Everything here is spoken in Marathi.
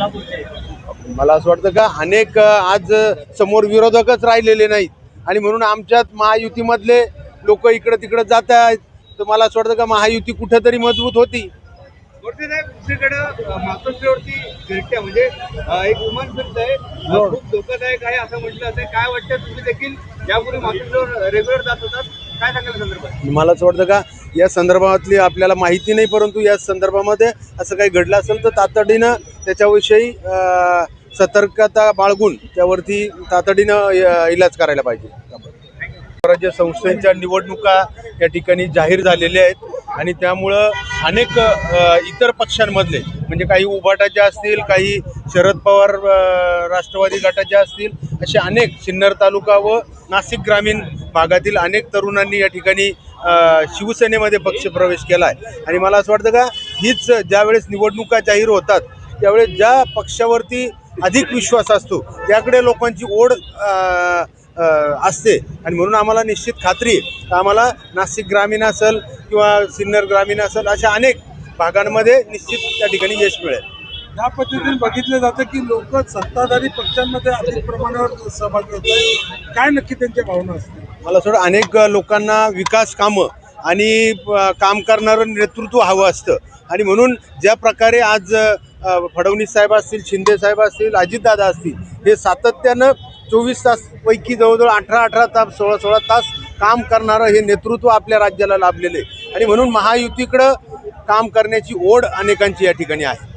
मला असं वाटतं का अनेक आज समोर विरोधकच राहिलेले नाहीत. आणि म्हणून आमच्यात महायुतीमधले लोक इकडं तिकडं जात आहेत. तर मला असं वाटतं का महायुती कुठेतरी मजबूत होती. दुसरीकडं मातोश्रीवरती फिरत्या म्हणजे एक विमान फिरत आहे. हो. खूप धोकादायक आहे असं म्हटलं काय वाटतं? तुम्ही देखील यापूर्वी मातोश्रीवर रेग्युलर जात होतात. काय सांगाल संदर्भात? मला असं वाटतं का या संदर्भातली आपल्याला माहिती नाही परंतु या संदर्भामध्ये असं काही घडलं असेल तर तातडीनं त्याच्याविषयी सतर्कता बाळगून त्यावरती तातडीनं इलाज करायला पाहिजे. स्वराज्य संस्थेच्या निवडणुका या ठिकाणी जाहीर झालेल्या आहेत आणि त्यामुळं अनेक अ, इतर पक्षांमधले म्हणजे काही उभाटाचे असतील काही शरद पवार अ, राष्ट्रवादी गटाचे असतील असे अनेक सिन्नर तालुका व नाशिक ग्रामीण भागातील अनेक तरुणांनी या ठिकाणी शिवसेनेमध्ये पक्षप्रवेश केला आहे आणि मला असं वाटतं का हीच ज्यावेळेस निवडणुका जाहीर होतात त्यावेळेस ज्या पक्षावरती अधिक विश्वास असतो त्याकडे लोकांची ओढ असते. आणि म्हणून आम्हाला निश्चित खात्री आहे. आम्हाला नाशिक ग्रामीण असेल किंवा सिन्नर ग्रामीण असेल अशा अनेक भागांमध्ये निश्चित त्या ठिकाणी यश मिळेल. या पद्धतीने बघितलं जातं की लोक सत्ताधारी पक्षांमध्ये अधिक प्रमाणावर सहभागी होत आहेत. काय नक्की त्यांच्या भावना असतात मला थोडं अनेक लोकांना विकास कामं आणि काम करणारं नेतृत्व हवं असतं. आणि म्हणून ज्या प्रकारे आज फडवणीस फडणवीस साहेब असतील शिंदे साहेब असतील अजितदादा असतील हे सातत्यानं चोवीस तासपैकी जवळजवळ अठरा अठरा तास सोळा सोळा तास काम करणारं हे नेतृत्व आपल्या राज्याला लाभलेलं आहे. आणि म्हणून महायुतीकडं काम करण्याची ओढ अनेकांची या ठिकाणी आहे.